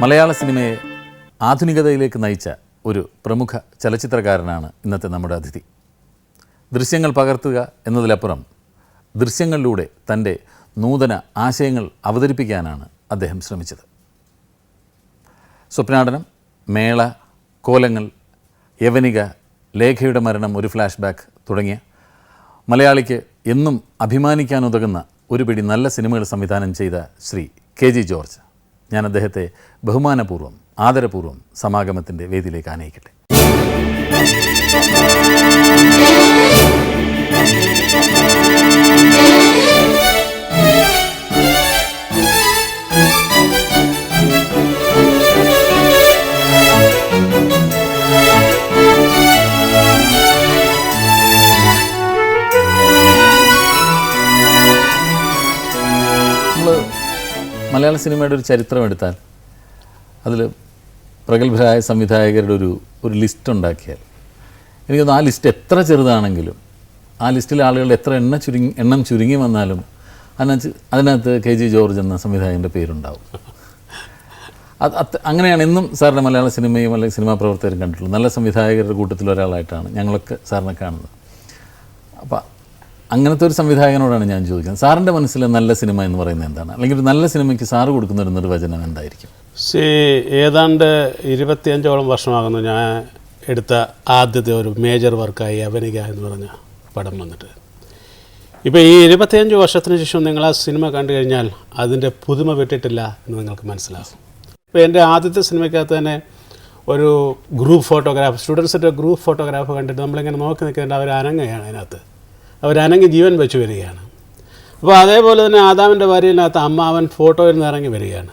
മലയാള സിനിമയെ ആധുനികതയിലേക്ക് നയിച്ച ഒരു പ്രമുഖ ചലച്ചിത്രകാരനാണ് ഇന്നത്തെ നമ്മുടെ അതിഥി. ദൃശ്യങ്ങൾ പകർത്തുക എന്നതിലപ്പുറം ദൃശ്യങ്ങളിലൂടെ തന്റെ നൂതന ആശയങ്ങൾ അവതരിപ്പിക്കാനാണ് അദ്ദേഹം ശ്രമിച്ചത്. സ്വപ്നാടനം മേള കോലങ്ങൾ യവനിക ലേഖയുടെ മരണം ഒരു ഫ്ലാഷ് ബാക്ക് തുടങ്ങിയ മലയാളിക്ക് എന്നും അഭിമാനിക്കാനുതകുന്ന ഒരു പിടി നല്ല സിനിമകൾ സംവിധാനം ചെയ്ത ശ്രീ കെ ജി ജോർജ്. ഞാൻ അദ്ദേഹത്തെ ബഹുമാനപൂർവം ആദരപൂർവം സമാഗമത്തിന്റെ വേദിയിലേക്ക് ആനയിക്കട്ടെ. മലയാള സിനിമയുടെ ഒരു ചരിത്രം എടുത്താൽ അതിൽ പ്രഗത്ഭരായ സംവിധായകരുടെ ഒരു ഒരു ലിസ്റ്റ് ഉണ്ടാക്കിയാൽ. എനിക്കൊന്ന് ആ ലിസ്റ്റ് എത്ര ചെറുതാണെങ്കിലും ആ ലിസ്റ്റിലെ ആളുകളുടെ എത്ര എണ്ണ ചുരുങ്ങി എണ്ണം ചുരുങ്ങി വന്നാലും അതിനകത്ത് അതിനകത്ത് കെ ജി ജോർജ് എന്ന സംവിധായകന്റെ പേരുണ്ടാവും. അത് അങ്ങനെയാണ് എന്നും സാറിന്റെ മലയാള സിനിമയും അല്ലെങ്കിൽ സിനിമാ പ്രവർത്തകരും കണ്ടിട്ടുള്ളത്. നല്ല സംവിധായകരുടെ കൂട്ടത്തിൽ ഒരാളായിട്ടാണ് ഞങ്ങളൊക്കെ സാറിനെ കാണുന്നത്. അപ്പം അങ്ങനത്തെ ഒരു സംവിധായകനോടാണ് ഞാൻ ചോദിക്കുന്നത്. സാറിന്റെ മനസ്സിലെ നല്ല സിനിമ എന്ന് പറയുന്നത് എന്താണ്? അല്ലെങ്കിൽ ഒരു നല്ല സിനിമയ്ക്ക് സാറ് കൊടുക്കുന്ന ഒരു നിർവചനം എന്തായിരിക്കും? സി ഏതാണ്ട് ഇരുപത്തിയഞ്ചോളം വർഷമാകുന്നു ഞാൻ എടുത്ത ആദ്യത്തെ ഒരു മേജർ വർക്കായി അവനിക എന്ന് പറഞ്ഞ പടം വന്നിട്ട്. ഇപ്പോൾ ഈ ഇരുപത്തിയഞ്ച് വർഷത്തിന് ശേഷം നിങ്ങൾ ആ സിനിമ കണ്ടു കഴിഞ്ഞാൽ അതിന്റെ പുതുമ വിട്ടിട്ടില്ല എന്ന് നിങ്ങൾക്ക് മനസ്സിലാകും. ഇപ്പോൾ എന്റെ ആദ്യത്തെ സിനിമയ്ക്കകത്ത് തന്നെ ഒരു ഗ്രൂപ്പ് ഫോട്ടോഗ്രാഫ് സ്റ്റുഡൻസിന്റെ ഗ്രൂപ്പ് ഫോട്ടോഗ്രാഫ് കണ്ടിട്ട് നമ്മളിങ്ങനെ നോക്കി നിൽക്കേണ്ട അവർ അനങ്ങുകയാണ് അതിനകത്ത്. അവർ അനങ്ങി ജീവൻ വെച്ച് വരികയാണ്. അപ്പോൾ അതേപോലെ തന്നെ ആദാമിന്റെ അമ്മ അവൻ ഫോട്ടോയിൽ നിന്ന് ഇറങ്ങി വരികയാണ്.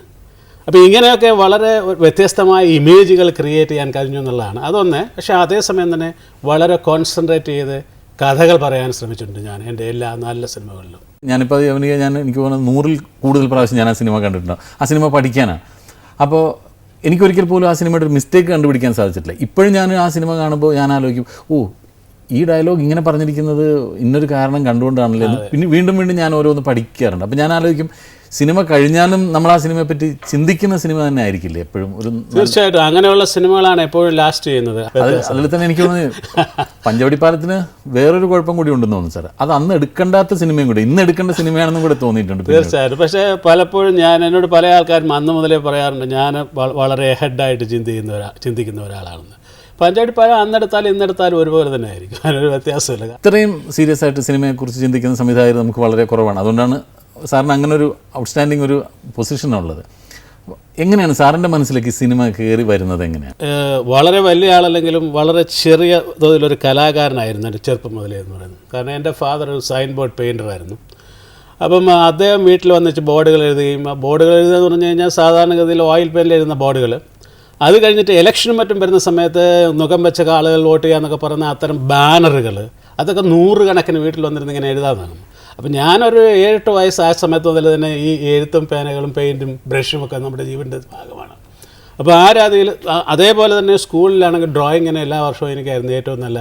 അപ്പോൾ ഇങ്ങനെയൊക്കെ വളരെ വ്യത്യസ്തമായ ഇമേജുകൾ ക്രിയേറ്റ് ചെയ്യാൻ കഴിഞ്ഞു എന്നുള്ളതാണ്. അതൊന്ന് പക്ഷേ അതേസമയം തന്നെ വളരെ കോൺസെൻട്രേറ്റ് ചെയ്ത് കഥകൾ പറയാൻ ശ്രമിച്ചിട്ടുണ്ട് ഞാൻ എന്റെ എല്ലാ നല്ല സിനിമകളിലും. ഞാനിപ്പോൾ അത് യവനിക ഞാൻ എനിക്ക് തോന്നുന്നത് നൂറിൽ കൂടുതൽ പ്രാവശ്യം ഞാൻ ആ സിനിമ കണ്ടിട്ടുണ്ടാവും ആ സിനിമ പഠിക്കാനാണ്. അപ്പോൾ എനിക്കൊരിക്കൽ പോലും ആ സിനിമയുടെ ഒരു മിസ്റ്റേക്ക് കണ്ടുപിടിക്കാൻ സാധിച്ചിട്ടില്ല. ഇപ്പോഴും ഞാൻ ആ സിനിമ കാണുമ്പോൾ ഞാൻ ആലോചിക്കും ഓ ഈ ഡയലോഗ് ഇങ്ങനെ പറഞ്ഞിരിക്കുന്നത് ഇന്നൊരു കാരണം കണ്ടുകൊണ്ടാണല്ലോ പിന്നെ വീണ്ടും വീണ്ടും ഞാൻ ഓരോന്ന് പഠിക്കാറുണ്ട്. അപ്പം ഞാൻ ആലോചിക്കും സിനിമ കഴിഞ്ഞാലും നമ്മൾ ആ സിനിമയെ പറ്റി ചിന്തിക്കുന്ന സിനിമ തന്നെ ആയിരിക്കില്ലേ എപ്പോഴും? ഒരു തീർച്ചയായിട്ടും. അങ്ങനെയുള്ള സിനിമകളാണ് എപ്പോഴും ലാസ്റ്റ് ചെയ്യുന്നത്. അതിൽ തന്നെ എനിക്ക് തോന്നുന്നു പഞ്ചവടിപ്പാലത്തിന് വേറൊരു കുഴപ്പം കൂടി ഉണ്ടെന്ന് തോന്നുന്നു സാർ അത് അന്ന് എടുക്കേണ്ടാത്ത സിനിമയും കൂടി ഇന്ന് എടുക്കേണ്ട സിനിമയാണെന്നും കൂടെ തോന്നിയിട്ടുണ്ട്. തീർച്ചയായിട്ടും. പക്ഷേ പലപ്പോഴും ഞാൻ എന്നോട് പല ആൾക്കാരും അന്ന് മുതലേ പറയാറുണ്ട് ഞാൻ വളരെ ഹെഡായിട്ട് ചിന്തിക്കുന്ന ഒരാ ചിന്തിക്കുന്ന ഒരാളാണെന്ന്. പഞ്ചായത്ത് പല അന്നെടുത്താലും ഇന്നെടുത്താലും ഒരുപോലെ തന്നെ ആയിരിക്കും. അതിനൊരു വ്യത്യാസമില്ല. ഇത്രയും സീരിയസ് ആയിട്ട് സിനിമയെക്കുറിച്ച് ചിന്തിക്കുന്ന സംവിധായകർ നമുക്ക് വളരെ കുറവാണ്. അതുകൊണ്ടാണ് സാറിന് അങ്ങനെ ഒരു ഔട്ട്സ്റ്റാൻഡിങ് ഒരു പൊസിഷനുള്ളത് എങ്ങനെയാണ് സാറിന്റെ മനസ്സിലേക്ക് ഈ സിനിമ കയറി വരുന്നത് എങ്ങനെയാണ്? വളരെ വലിയ ആളല്ലെങ്കിലും വളരെ ചെറിയ തോതിലൊരു കലാകാരനായിരുന്നു എന്റെ ചെറുപ്പം മുതലേ എന്ന് പറയുന്നത്. കാരണം എന്റെ ഫാദർ ഒരു സൈൻ ബോർഡ് പെയിന്ററായിരുന്നു അപ്പം അദ്ദേഹം വീട്ടിൽ വന്നിട്ട് ബോർഡുകൾ എഴുതുകയും ആ ബോർഡുകൾ എഴുതുക എന്ന് പറഞ്ഞു കഴിഞ്ഞാൽ സാധാരണഗതിയിൽ ഓയിൽ പെയിന്റിൽ എഴുതുന്ന ബോർഡുകൾ. അത് കഴിഞ്ഞിട്ട് ഇലക്ഷനും മറ്റും വരുന്ന സമയത്ത് മുഖം വെച്ച ആളുകൾ വോട്ട് ചെയ്യാന്നൊക്കെ പറയുന്ന അത്തരം ബാനറുകൾ അതൊക്കെ നൂറുകണക്കിന് വീട്ടിൽ വന്നിരുന്ന് ഇങ്ങനെ എഴുതാതാണ് അപ്പം ഞാനൊരു ഏഴെട്ട് വയസ്സായ സമയത്ത് മുതൽ തന്നെ ഈ എഴുത്തും പേനകളും പെയിന്റും ബ്രഷും ഒക്കെ നമ്മുടെ ജീവന്റെ ഭാഗമാണ്. അപ്പോൾ ആ രാതിയിൽ അതേപോലെ തന്നെ സ്കൂളിലാണെങ്കിൽ ഡ്രോയിങ്ങിന് എല്ലാ വർഷവും എനിക്കായിരുന്നു ഏറ്റവും നല്ല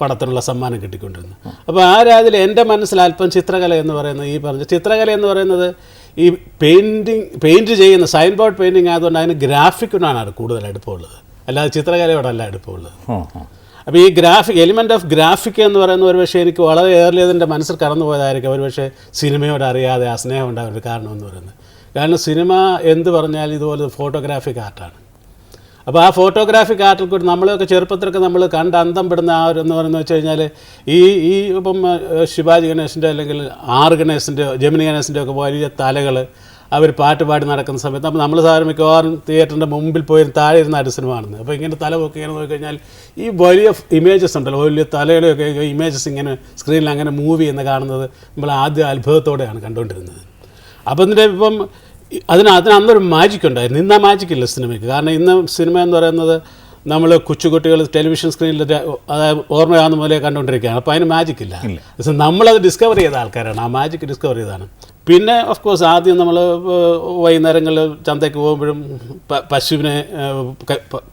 പടത്തിനുള്ള സമ്മാനം കിട്ടിക്കൊണ്ടിരുന്നത്. അപ്പോൾ ആ രാതിയിൽ എന്റെ മനസ്സിൽ അല്പം ചിത്രകല എന്ന് പറയുന്നത് ഈ പറഞ്ഞ ചിത്രകല എന്ന് പറയുന്നത് ഈ പെയിന്റിങ് പെയിന്റ് ചെയ്യുന്ന സൈൻ ബോർഡ് പെയിന്റിങ് ആയതുകൊണ്ട് അതിന് ഗ്രാഫിക്കിനാണ് കൂടുതൽ അടുപ്പമുള്ളത് അല്ലാതെ ചിത്രകലയോടല്ല അടുപ്പമുള്ളത്. അപ്പോൾ ഈ ഗ്രാഫിക് എലിമെന്റ് ഓഫ് ഗ്രാഫിക് എന്ന് പറയുന്ന ഒരു പക്ഷേ എനിക്ക് വളരെ ഏർലി അതിന്റെ മനസ്സിൽ കടന്നു പോയതായിരിക്കും ഒരു പക്ഷേ സിനിമയോട് അറിയാതെ ആ സ്നേഹം ഉണ്ടാകുന്ന ഒരു കാരണം എന്ന് പറയുന്നത്. കാരണം സിനിമ എന്ത് പറഞ്ഞാൽ ഇതുപോലെ ഫോട്ടോഗ്രാഫിക് ആർട്ടാണ് അപ്പോൾ ആ ഫോട്ടോഗ്രാഫി ആർട്ടിൽ കൂടി നമ്മളൊക്കെ ചെറുപ്പത്തിലൊക്കെ നമ്മൾ കണ്ട് അന്തം പെടുന്ന ആ ഒരു എന്ന് പറയുന്നത് വെച്ച് കഴിഞ്ഞാൽ ഈ ഈ ഇപ്പം ശിവാജി ഗണേശന്റെ അല്ലെങ്കിൽ ആർ ഗണേശന്റെ ജമിനി ഗണേശന്റെ ഒക്കെ വലിയ തലകൾ അവർ പാട്ട് പാടി നടക്കുന്ന സമയത്ത് അപ്പോൾ നമ്മൾ സാധാരണ മിക്കവാറും തിയേറ്ററിന്റെ മുമ്പിൽ പോയി താഴെ ഇരുന്ന സിനിമ കാണുന്നത് അപ്പോൾ ഇങ്ങനെ തല പൊക്കി ഇങ്ങനെ നോക്കിക്കഴിഞ്ഞാൽ ഈ വലിയ ഇമേജസ് ഉണ്ടല്ലോ വലിയ തലയുടെയൊക്കെ ഇമേജസ് ഇങ്ങനെ സ്ക്രീനിൽ അങ്ങനെ മൂവ് ചെയ്യുന്ന കാണുന്നത് നമ്മൾ ആദ്യ അത്ഭുതത്തോടെയാണ് കണ്ടുകൊണ്ടിരുന്നത്. അപ്പോൾ ഇതിന്റെ ഇപ്പം അതിന് അതിന് അന്നൊരു മാജിക് ഉണ്ടായിരുന്നു. ഇന്ന് ആ മാജിക് ഇല്ല സിനിമയ്ക്ക് കാരണം ഇന്ന് സിനിമ എന്ന് പറയുന്നത് നമ്മൾ കൊച്ചുകുട്ടികൾ ടെലിവിഷൻ സ്ക്രീനിൽ അതായത് ഓർമ്മയാകുന്ന മുതലേ കണ്ടുകൊണ്ടിരിക്കുകയാണ് അപ്പോൾ അതിന് മാജിക് ഇല്ല. പക്ഷെ നമ്മളത് ഡിസ്കവർ ചെയ്ത ആൾക്കാരാണ്. ആ മാജിക് ഡിസ്കവർ ചെയ്തതാണ്. പിന്നെ ഓഫ് കോഴ്സ് ആദ്യം നമ്മൾ വൈകുന്നേരങ്ങളിൽ ചന്തയ്ക്ക് പോകുമ്പോഴും പശുവിനെ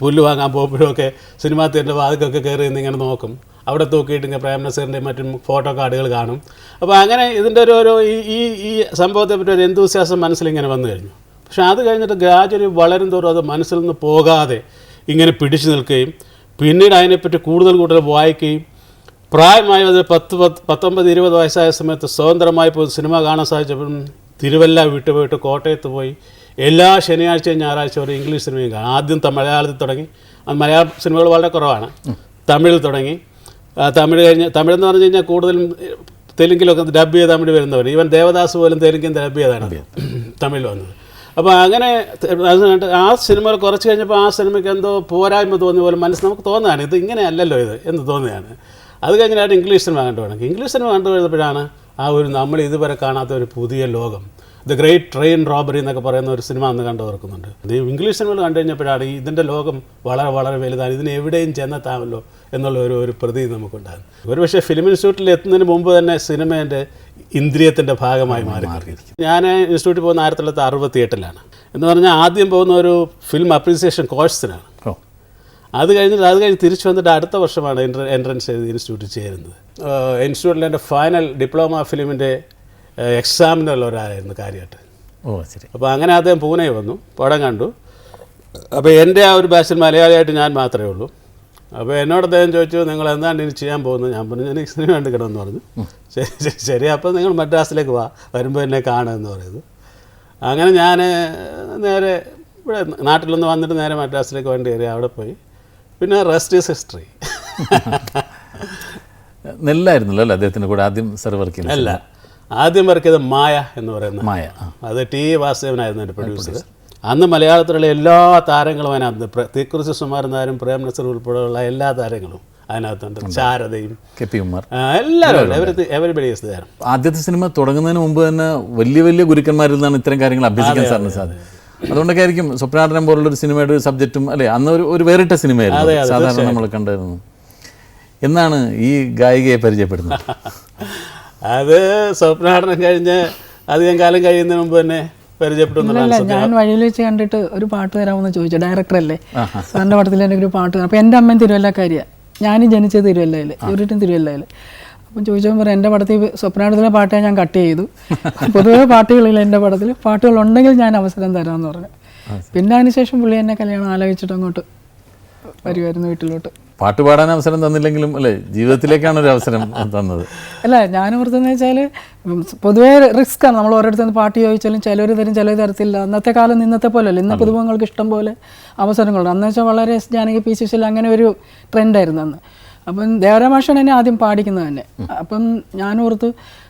പുല്ല് വാങ്ങാൻ പോകുമ്പോഴും ഒക്കെ സിനിമാ തിയേറ്ററിന്റെ വാതിക്കൊക്കെ കയറി നിന്ന് ഇങ്ങനെ നോക്കും. അവിടെ തൂക്കിയിട്ട് ഇങ്ങനെ പ്രേം നസീറിന്റെയും മറ്റും ഫോട്ടോ കാർഡുകൾ കാണും. അപ്പോൾ അങ്ങനെ ഇതിന്റെ ഒരു ഒരു ഈ ഈ ഈ സംഭവത്തെ പറ്റി ഒരു എന്തൂസ്യാസം മനസ്സിലിങ്ങനെ വന്നു കഴിഞ്ഞു. പക്ഷേ അത് കഴിഞ്ഞിട്ട് ഗ്രാജുവലി വളരും തോറും അത് മനസ്സിൽ നിന്ന് പോകാതെ ഇങ്ങനെ പിടിച്ചു നിൽക്കുകയും പിന്നീട് അതിനെപ്പറ്റി കൂടുതൽ കൂടുതൽ വായിക്കുകയും പ്രായമായ അത് പത്ത് പത്ത് പത്തൊമ്പത് ഇരുപത് വയസ്സായ സമയത്ത് സ്വതന്ത്രമായി പോയി സിനിമ കാണാൻ സാധിച്ചപ്പോഴും തിരുവല്ല വിട്ടുപോയിട്ട് കോട്ടയത്ത് പോയി എല്ലാ ശനിയാഴ്ചയും ഞായറാഴ്ച വരെ ഇംഗ്ലീഷ് സിനിമയും കാണാം. ആദ്യം മലയാളത്തിൽ തുടങ്ങി. അത് മലയാള സിനിമകൾ വളരെ കുറവാണ്. തമിഴിൽ തുടങ്ങി. തമിഴ് കഴിഞ്ഞ് തമിഴെന്ന് പറഞ്ഞു കഴിഞ്ഞാൽ കൂടുതലും തെലുങ്കിലൊക്കെ ഡബ് ചെയ്ത് തമിഴ് വരുന്നവർ ഈവൻ ദേവദാസ് പോലും തെലുങ്കിൽ ഡബ് ചെയ്താണ് തമിഴിൽ വന്നത്. അപ്പോൾ അങ്ങനെ ആ സിനിമകൾ കുറച്ച് കഴിഞ്ഞപ്പോൾ ആ സിനിമയ്ക്ക് എന്തോ പോരായ്മ തോന്നിയ പോലെ മനസ്സ് നമുക്ക് തോന്നുകയാണ് ഇത് ഇങ്ങനെയല്ലല്ലോ ഇത് എന്ന് തോന്നുകയാണ് അത് കഴിഞ്ഞിട്ടാണ് ഇംഗ്ലീഷ് സിനിമ കണ്ടു ഇംഗ്ലീഷ് സിനിമ കണ്ടു കഴിഞ്ഞപ്പോഴാണ് ആ ഒരു നമ്മൾ ഇതുവരെ കാണാത്ത ഒരു പുതിയ ലോകം. ദ ഗ്രേറ്റ് ട്രെയിൻ റോബറി എന്നൊക്കെ പറയുന്ന ഒരു സിനിമ അന്ന് കണ്ടു ഓർക്കുന്നുണ്ട് ഇത് ഇംഗ്ലീഷ് സിനിമകൾ കണ്ടു കഴിഞ്ഞപ്പോഴാണ് ഇതിന്റെ ലോകം വളരെ വളരെ വലുതാണ്. ഇതിന് എവിടെയും ചെന്നെത്താമല്ലോ എന്നുള്ള ഒരു ഒരു പ്രതീതി നമുക്കുണ്ടായിരുന്നു. ഒരു പക്ഷേ ഫിലിം ഇൻസ്റ്റിറ്റ്യൂട്ടിൽ എത്തുന്നതിന് മുമ്പ് തന്നെ സിനിമേന്റെ ഇന്ദ്രിയത്തിന്റെ ഭാഗമായി മാറി ഞാൻ ഇൻസ്റ്റിറ്റ്യൂട്ടിൽ പോകുന്ന ആയിരത്തി തൊള്ളായിരത്തി അറുപത്തി എട്ടിലാണ് എന്ന് പറഞ്ഞാൽ ആദ്യം പോകുന്ന ഒരു ഫിലിം അപ്രീസിയേഷൻ കോഴ്സിനാണ്. അത് കഴിഞ്ഞിട്ട് അത് കഴിഞ്ഞ് തിരിച്ചു വന്നിട്ട് അടുത്ത വർഷമാണ് എൻട്രൻസ് എഴുതി ഇൻസ്റ്റിറ്റ്യൂട്ടിൽ ചേരുന്നത്. ഇൻസ്റ്റിറ്റ്യൂട്ടിൽ എന്റെ ഫൈനൽ ഡിപ്ലോമ ഫിലിമിന്റെ എക്സാമിനുള്ള ഒരാളായിരുന്നു കാര്യമായിട്ട്. ഓ ശരി. അപ്പോൾ അങ്ങനെ അദ്ദേഹം പൂനെ വന്നു പടം കണ്ടു. അപ്പോൾ എന്റെ ആ ഒരു ബാച്ചിൽ മലയാളിയായിട്ട് ഞാൻ മാത്രമേ ഉള്ളൂ. അപ്പോൾ എന്നോട് അദ്ദേഹം ചോദിച്ചു നിങ്ങൾ എന്താണ് ഇനി ചെയ്യാൻ പോകുന്നത്? ഞാൻ പറഞ്ഞു ഞാൻ സിനിമ കിടന്നു പറഞ്ഞു. ശരി ശരി ശരി അപ്പോൾ നിങ്ങൾ മദ്രാസിലേക്ക് വാ വരുമ്പോൾ എന്നെ കാണുമെന്ന് പറയുന്നു. അങ്ങനെ ഞാൻ നേരെ ഇവിടെ നാട്ടിലൊന്ന് വന്നിട്ട് നേരെ മദ്രാസിലേക്ക് വണ്ടി കയറി അവിടെ പോയി. പിന്നെ റെസ്റ്റ് ഈസ് ഹിസ്റ്ററി നെല്ലായിരുന്നല്ലോ അല്ലേ അദ്ദേഹത്തിന്റെ കൂടെ ആദ്യം സർ വർക്ക് ചെയ്യുന്നത് അല്ല ആദ്യം വർക്ക് ചെയ്ത മായ എന്ന് പറയുന്ന മായ അത് ടി വാസുദേവനായിരുന്നു എന്റെ പ്രൊഡ്യൂസർ അന്ന് മലയാളത്തിലുള്ള എല്ലാ താരങ്ങളും അതിനകത്ത് തീക്കുറിച്ച് സുമാരൻ പ്രേം നസർ ഉൾപ്പെടെയുള്ള എല്ലാ താരങ്ങളും അതിനകത്തുണ്ട്. ചാരതയും കെ പി ഉമ്മർ. എല്ലാവരും എവരി എവരിബഡി ആദ്യത്തെ സിനിമ തുടങ്ങുന്നതിന് മുമ്പ് തന്നെ വലിയ വലിയ ഗുരുക്കന്മാരിൽ നിന്നാണ് ഇത്തരം കാര്യങ്ങൾ അഭ്യസിക്കാൻ സാറിന് സാധിക്കും അതുകൊണ്ടൊക്കെ ആയിരിക്കും സ്വപ്നാടനം പോലുള്ള ഒരു സിനിമയുടെ ഒരു സബ്ജക്റ്റും അല്ലേ അന്ന് ഒരു ഒരു വേറിട്ട സിനിമയായിരുന്നു സാധാരണ നമ്മൾ കണ്ടായിരുന്നു എന്നാണ് ഈ ഗായികയെ പരിചയപ്പെടുന്നത്. അത് സ്വപ്നാടനം കഴിഞ്ഞ് അധികം കാലം കഴിയുന്നതിന് മുമ്പ് തന്നെ പരിചയപ്പെട്ടു ഞാൻ വഴിയിൽ വെച്ച് കണ്ടിട്ട് ഒരു പാട്ട് തരാമെന്ന് ചോദിച്ചു. ഡയറക്ടറല്ലേ സാറിന്റെ പടത്തിൽ എന്റെ ഒരു പാട്ട് അപ്പോൾ എന്റെ അമ്മയും തിരുവല്ലക്കാരിയാണ് ഞാനും ജനിച്ചത് തിരുവല്ലയിൽ ഇവരിട്ടും തിരുവല്ലയിൽ. അപ്പം ചോദിച്ചപ്പോൾ പറയാം എന്റെ പടത്തിൽ സ്വപ്നാടത്തിലെ പാട്ടേ ഞാൻ കട്ട് ചെയ്തു. പൊതുവെ പാട്ടുകളില്ല എന്റെ പടത്തിൽ പാട്ടുകൾ ഉണ്ടെങ്കിൽ ഞാൻ അവസരം തരാമെന്ന് പറഞ്ഞു. പിന്നെ അതിനുശേഷം പുള്ളി എന്നെ കല്യാണം ആലോചിച്ചിട്ട് അങ്ങോട്ട് വരുമായിരുന്നു വീട്ടിലോട്ട്. പാട്ട് പാടാൻ അവസരം തന്നില്ലെങ്കിലും അല്ലേ? ജീവിതത്തിലേക്കാണ് ഒരു അവസരം തന്നത്. അല്ല ഞാൻ ഓർത്തെന്ന് വെച്ചാൽ പൊതുവേ റിസ്ക് ആണ് നമ്മൾ ഓരോരുത്തർ പാട്ട് ചോദിച്ചാലും ചിലർ തരും ചിലർ തരത്തില്ല. അന്നത്തെ കാലം ഇന്നത്തെ പോലെ അല്ല ഇന്ന് പുതുമുഖങ്ങൾക്ക് ഇഷ്ടം പോലെ അവസരങ്ങളുണ്ട്. അന്ന് വെച്ചാൽ വളരെ ജാനകി പി സുശീൽ അങ്ങനെ ഒരു ട്രെൻഡായിരുന്നു അന്ന്. അപ്പം ദേവരാമാഷാണ് എന്നെ ആദ്യം പാടിക്കുന്നത് തന്നെ. അപ്പം ഞാൻ ഓർത്ത്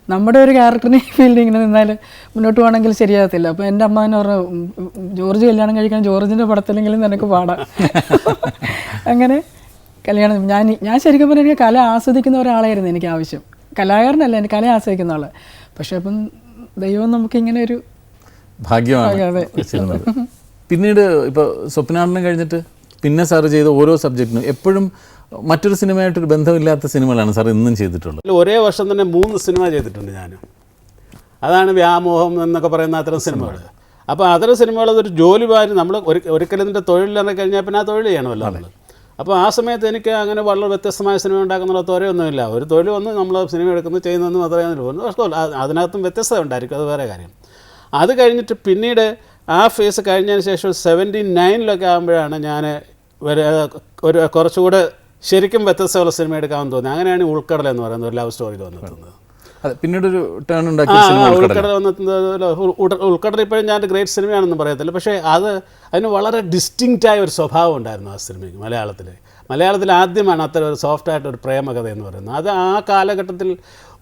നമ്മുടെ ഒരു ക്യാരക്ടറിനെ ഫീൽഡ് ഇങ്ങനെ നിന്നാൽ മുന്നോട്ട് പോകണമെങ്കിൽ ശരിയാകത്തില്ല. അപ്പം എന്റെ അമ്മ തന്നെ പറഞ്ഞു "ഉം, ഉം, ജോർജ് കല്യാണം കഴിക്കാൻ ജോർജിന്റെ പടത്തിലെങ്കിലും നിനക്ക് പാടാം. അങ്ങനെ കല്യാണം ഞാൻ ഞാൻ ശരിക്കും പറഞ്ഞാൽ എനിക്ക് കല ആസ്വദിക്കുന്ന ഒരാളായിരുന്നു എനിക്ക് ആവശ്യം. കലാകാരനല്ല എനിക്ക് കല ആസ്വദിക്കുന്ന ആൾ പക്ഷെ അപ്പം ദൈവം നമുക്ക് ഇങ്ങനെ ഒരു ഭാഗ്യമാണ് പിന്നീട് ഇപ്പോൾ സ്വപ്നാടനം കഴിഞ്ഞിട്ട് പിന്നെ സാർ ചെയ്ത ഓരോ സബ്ജക്റ്റിനും എപ്പോഴും മറ്റൊരു സിനിമയായിട്ടൊരു ബന്ധമില്ലാത്ത സിനിമകളാണ് സാർ ഇന്നും ചെയ്തിട്ടുള്ളത്. ഒരേ വർഷം തന്നെ മൂന്ന് സിനിമ ചെയ്തിട്ടുണ്ട് ഞാൻ അതാണ് വ്യാമോഹം എന്നൊക്കെ പറയുന്ന അത്തരം സിനിമകൾ അപ്പോൾ അത്തരം സിനിമകൾ അതൊരു ജോലി വാരി നമ്മൾ ഒരു ഒരിക്കലും ഇതിന്റെ തൊഴിലിറങ്ങി കഴിഞ്ഞാൽ പിന്നെ ആ തൊഴിൽ ചെയ്യണമല്ലോ നമ്മൾ അപ്പോൾ ആ സമയത്ത് എനിക്ക് അങ്ങനെ വളരെ വ്യത്യസ്തമായ സിനിമ ഉണ്ടാക്കുന്ന തൊരയൊന്നുമില്ല ഒരു തൊഴിൽ വന്ന് നമ്മൾ സിനിമ എടുക്കുന്നു ചെയ്യുന്നതെന്ന് മാത്രമേ അതിനുള്ളൂ അതിനകത്തും വ്യത്യസ്തത ഉണ്ടായിരിക്കും. അത് വേറെ കാര്യം. അത് കഴിഞ്ഞിട്ട് പിന്നീട് ആ ഫേസ് കഴിഞ്ഞതിന് ശേഷം സെവന്റി നയനിലൊക്കെ ആകുമ്പോഴാണ് ഞാൻ ഒരു കുറച്ചുകൂടെ ശരിക്കും വ്യത്യസ്തമുള്ള സിനിമ എടുക്കാമെന്ന് തോന്നി അങ്ങനെയാണ് ഉൾക്കടൽ എന്ന് പറയുന്ന ഒരു ലവ് സ്റ്റോറി വന്നെത്തുന്നത് അതെ പിന്നീട് ഒരു ടേൺ ഉണ്ടാക്കിയ ഉൾക്കടൽ ഇപ്പോഴും ഞാൻ ഗ്രേറ്റ് സിനിമയാണെന്ന് പറയത്തില്ല. പക്ഷേ അത് അതിന് വളരെ ഡിസ്റ്റിങ്റ്റായ ഒരു സ്വഭാവം ഉണ്ടായിരുന്നു ആ സിനിമയ്ക്ക് മലയാളത്തിൽ മലയാളത്തിൽ ആദ്യമാണ് അത്തരം ഒരു സോഫ്റ്റ് ആയിട്ട് ഒരു പ്രേമകഥ എന്ന് പറയുന്നത്. അത് ആ കാലഘട്ടത്തിൽ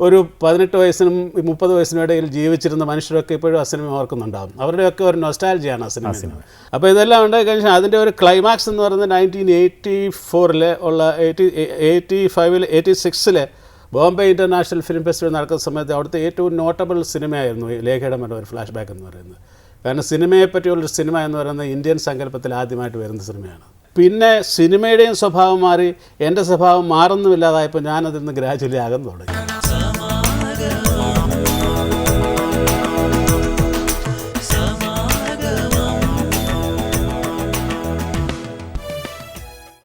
ഒരു പതിനെട്ട് വയസ്സിനും മുപ്പത് വയസ്സിനും ഇടയിൽ ജീവിച്ചിരുന്ന മനുഷ്യരൊക്കെ ഇപ്പോഴും ആ സിനിമ ഓർക്കുന്നുണ്ടാകും അവരുടെയൊക്കെ ഒരു നൊസ്റ്റാലജിയാണ് ആ സിനിമ അപ്പോൾ ഇതെല്ലാം ഉണ്ടായി കഴിഞ്ഞാൽ അതിന്റെ ഒരു ക്ലൈമാക്സ് എന്ന് പറയുന്നത് നയന്റീൻ എയ്റ്റി ഫോറിൽ ഉള്ള എയ്റ്റി എയ്റ്റി ഫൈവിൽ എയ്റ്റി സിക്സിലെ ബോംബെ ഇന്റർനാഷണൽ ഫിലിം ഫെസ്റ്റിവൽ നടക്കുന്ന സമയത്ത് അവിടുത്തെ ഏറ്റവും നോട്ടബിൾ സിനിമയായിരുന്നു ലേഖയുടെ ഒരു ഫ്ലാഷ് ബാക്ക് എന്ന് പറയുന്നത്. കാരണം സിനിമയെ പറ്റിയുള്ളൊരു സിനിമ എന്ന് പറയുന്നത് ഇന്ത്യൻ സങ്കല്പത്തിൽ ആദ്യമായിട്ട് വരുന്ന സിനിമയാണ്. പിന്നെ സിനിമയുടെയും സ്വഭാവം മാറി എന്റെ സ്വഭാവം മാറുന്നുമില്ലാതായപ്പോൾ ഞാനതിൽ നിന്ന് ഗ്രാജുവലി അകന്നു തുടങ്ങി.